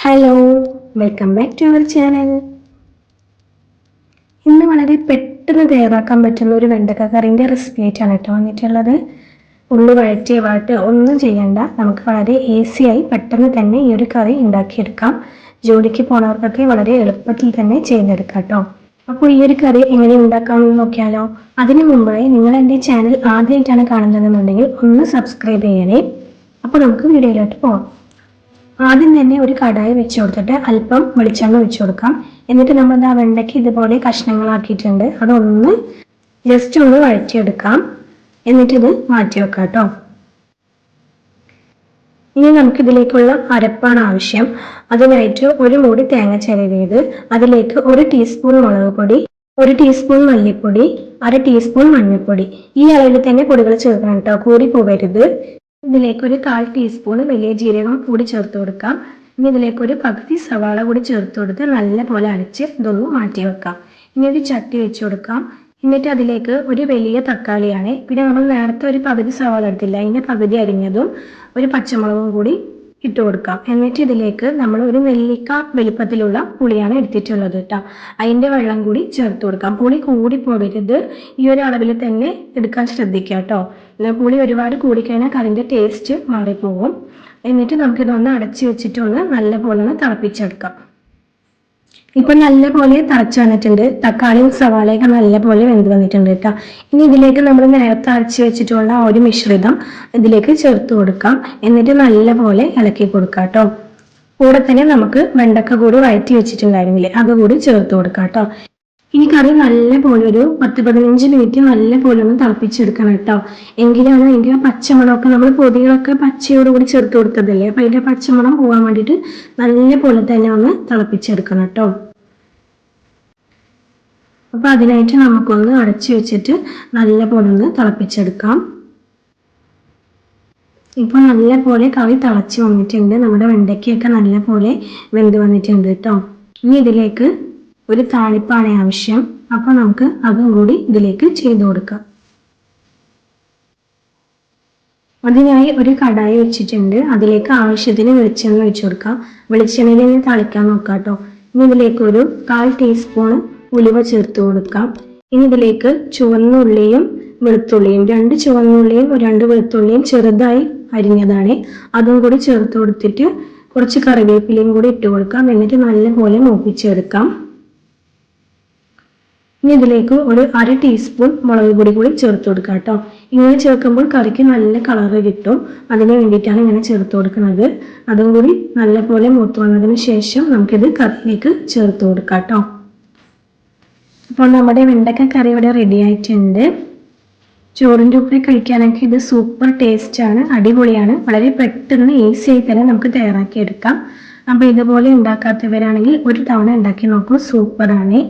Hello welcome back to our channel ഇന്ന് വളരെ പെട്ടെന്ന് തയ്യാറാക്കാൻ പറ്റുന്ന ഒരു വെണ്ടക്ക കറിന്റെ റെസിപ്പി ആയിട്ടാണ് കേട്ടോ വന്നിട്ടുള്ളത്. ഉള്ളു വഴറ്റിയ വാട്ട് ഒന്നും ചെയ്യണ്ട. നമുക്ക് വളരെ ഈസിയായി പെട്ടെന്ന് തന്നെ ഈ ഒരു കറി ഉണ്ടാക്കിയെടുക്കാം. ജോലിക്ക് പോണവർക്കൊക്കെ വളരെ എളുപ്പത്തിൽ തന്നെ ചെയ്തെടുക്കാം കേട്ടോ. അപ്പോൾ ഈ ഒരു കറി എങ്ങനെ ഉണ്ടാക്കാമെന്ന് നോക്കിയാലോ? അതിനു മുമ്പായി നിങ്ങൾ എന്റെ ചാനൽ ആദ്യമായിട്ടാണ് കാണുന്നതെന്നുണ്ടെങ്കിൽ ഒന്ന് സബ്സ്ക്രൈബ് ചെയ്യണേ. അപ്പോൾ നമുക്ക് വീഡിയോയിലോട്ട് പോകാം ആദ്യം തന്നെ ഒരു കടായി വെച്ച് കൊടുത്തിട്ട് അല്പം വെളിച്ചെണ്ണ വെച്ച് കൊടുക്കാം. എന്നിട്ട് നമ്മൾ ആ വെണ്ടയ്ക്ക് ഇതുപോലെ കഷ്ണങ്ങളാക്കിയിട്ടുണ്ട്. അതൊന്ന് ജസ്റ്റ് ഒന്ന് വഴറ്റിയെടുക്കാം. എന്നിട്ടിത് മാറ്റി വെക്കാം കേട്ടോ. ഇനി നമുക്ക് ഇതിലേക്കുള്ള അരപ്പാണ് ആവശ്യം. അതിനായിട്ട് ഒരു മൂടി തേങ്ങ ചിരവിയത് അതിലേക്ക് ഒരു ടീസ്പൂൺ മുളക് പൊടി ഒരു ടീസ്പൂൺ മല്ലിപ്പൊടി അര ടീസ്പൂൺ മഞ്ഞൾപ്പൊടി. ഈ അളവിൽ തന്നെ പൊടികൾ ചേർക്കണം കേട്ടോ. കൂടി പോകരുത് ഇതിലേക്ക് ഒരു കാൽ ടീസ്പൂൺ വലിയ ജീരകം കൂടി ചേർത്ത് കൊടുക്കാം. ഇനി ഇതിലേക്ക് ഒരു പകുതി സവാള കൂടി ചേർത്ത് കൊടുത്ത് നല്ല പോലെ അരച്ച് ഇതൊന്ന് മാറ്റി വെക്കാം. ഇനി ഒരു ചട്ടി വെച്ച് കൊടുക്കാം. എന്നിട്ട് അതിലേക്ക് ഒരു വലിയ തക്കാളിയാണ്. പിന്നെ നമ്മൾ നേരത്തെ ഒരു പകുതി സവാള എടുത്തില്ല അതിന്റെ പകുതി അരിഞ്ഞതും ഒരു പച്ചമുളകും കൂടി ഇട്ട് കൊടുക്കാം. എന്നിട്ട് ഇതിലേക്ക് നമ്മൾ ഒരു നെല്ലിക്ക വലിപ്പത്തിലുള്ള പുളിയാണ് എടുത്തിട്ടുള്ളത് കേട്ടോ. അതിന്റെ വെള്ളം കൂടി ചേർത്ത് കൊടുക്കാം. പുളി കൂടി പോകരുത്. ഈ ഒരു അളവിൽ തന്നെ എടുക്കാൻ ശ്രദ്ധിക്കാം കേട്ടോ. പുളി ഒരുപാട് കൂടിക്കഴിഞ്ഞാൽ കറിന്റെ ടേസ്റ്റ് മാറിപ്പോകും എന്നിട്ട് നമുക്കിതൊന്ന് അടച്ചു വെച്ചിട്ടൊന്ന് നല്ല പോലെ ഒന്ന് തിളപ്പിച്ചെടുക്കാം. ഇപ്പം നല്ല പോലെ വന്നിട്ടുണ്ട്. തക്കാളിയും സവാളയൊക്കെ നല്ല പോലെ വെന്ത് വന്നിട്ടുണ്ട് കേട്ടോ. ഇനി ഇതിലേക്ക് നമ്മൾ നേരത്തെ അരച്ച് വെച്ചിട്ടുള്ള ഒരു മിശ്രിതം ഇതിലേക്ക് ചേർത്ത് കൊടുക്കാം. എന്നിട്ട് നല്ല പോലെ ഇളക്കി കൊടുക്കാം കേട്ടോ. കൂടെ തന്നെ നമുക്ക് വെണ്ടക്ക കൂടി വഴറ്റി വെച്ചിട്ടുണ്ടായിരുന്നില്ലേ? അത് കൂടി ചേർത്ത് കൊടുക്കാം കേട്ടോ. ഈ കറി നല്ല പോലെ ഒരു പത്ത് പതിനഞ്ച് മിനിറ്റ് നല്ല പോലെ ഒന്ന് തിളപ്പിച്ചെടുക്കണം കേട്ടോ. എങ്കിലാണ് അതിന്റെ പച്ചമുളകൊക്കെ നമ്മൾ പൊതികളൊക്കെ പച്ചയോടുകൂടി ചേർത്ത് കൊടുത്തതല്ലേ? അപ്പം അതിന്റെ പച്ചമുളം പോകാൻ വേണ്ടിയിട്ട് നല്ല പോലെ തന്നെ ഒന്ന് തിളപ്പിച്ചെടുക്കണം കേട്ടോ. അപ്പം അതിനായിട്ട് നമുക്കൊന്ന് അടച്ചു വെച്ചിട്ട് നല്ല പോലെ ഒന്ന് തിളപ്പിച്ചെടുക്കാം. ഇപ്പോൾ നല്ല പോലെ കറി തിളച്ച് വന്നിട്ടുണ്ട്. നമ്മുടെ വെണ്ടയ്ക്കൊക്കെ നല്ല പോലെ വെന്ത് വന്നിട്ടുണ്ട് കേട്ടോ. ഇനി ഇതിലേക്ക് ഒരു താളിപ്പാണ് ആവശ്യം. അപ്പോൾ നമുക്ക് അതും കൂടി ഇതിലേക്ക് ചെയ്തു കൊടുക്കാം. അതിനായി ഒരു കടായി വെച്ചിട്ടുണ്ട്. അതിലേക്ക് ആവശ്യത്തിന് വെളിച്ചെണ്ണ ഒഴിച്ചു കൊടുക്കാം. വെളിച്ചെണ്ണയിൽ തന്നെ തളിക്കാൻ നോക്കാം കേട്ടോ. ഇനി ഇതിലേക്ക് ഒരു കാൽ ടീസ്പൂൺ ഉലുവ ചേർത്ത് കൊടുക്കാം. ഇനി ഇതിലേക്ക് ചുവന്നുള്ളിയും വെളുത്തുള്ളിയും രണ്ട് ചുവന്നുള്ളിയും രണ്ട് വെളുത്തുള്ളിയും ചെറുതായി അരിഞ്ഞതാണ്. അതും കൂടി ചേർത്ത് കൊടുത്തിട്ട് കുറച്ച് കറിവേപ്പിലയും കൂടി ഇട്ട് കൊടുക്കാം. എന്നിട്ട് നല്ലപോലെ മൂപ്പിച്ചെടുക്കാം. ഇനി ഇതിലേക്ക് ഒരു അര ടീസ്പൂൺ മുളക് പൊടി കൂടി ചേർത്ത് കൊടുക്കുക കേട്ടോ ഇങ്ങനെ ചേർക്കുമ്പോൾ കറിക്ക് നല്ല കളറ് കിട്ടും. അതിന് വേണ്ടിയിട്ടാണ് ഇങ്ങനെ ചേർത്ത് കൊടുക്കുന്നത്. അതും കൂടി നല്ലപോലെ മൂത്ത് വന്നതിന് ശേഷം നമുക്കിത് കറിയിലേക്ക് ചേർത്ത് കൊടുക്കാം കേട്ടോ അപ്പോൾ നമ്മുടെ വെണ്ടക്ക കറി ഇവിടെ റെഡി ആയിട്ടുണ്ട്. ചോറിന്റെ ഉപ്പി കഴിക്കാനൊക്കെ ഇത് സൂപ്പർ ടേസ്റ്റ് ആണ് അടിപൊളിയാണ്. വളരെ പെട്ടെന്ന് ഈസി ആയി തന്നെ നമുക്ക് തയ്യാറാക്കി എടുക്കാം. അപ്പോൾ ഇതുപോലെ ഉണ്ടാക്കാത്തവരാണെങ്കിൽ ഒരു തവണ ഉണ്ടാക്കി നോക്കൂ സൂപ്പറാണ്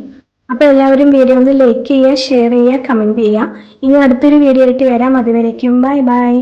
അപ്പോൾ എല്ലാവരും വീഡിയോ ഒന്ന് ലൈക്ക് ചെയ്യുക ഷെയർ ചെയ്യുക കമന്റ് ചെയ്യുക. ഇനി അടുത്തൊരു വീഡിയോ ആയിട്ട് വരാം. അതുവരേക്കും ബൈ ബൈ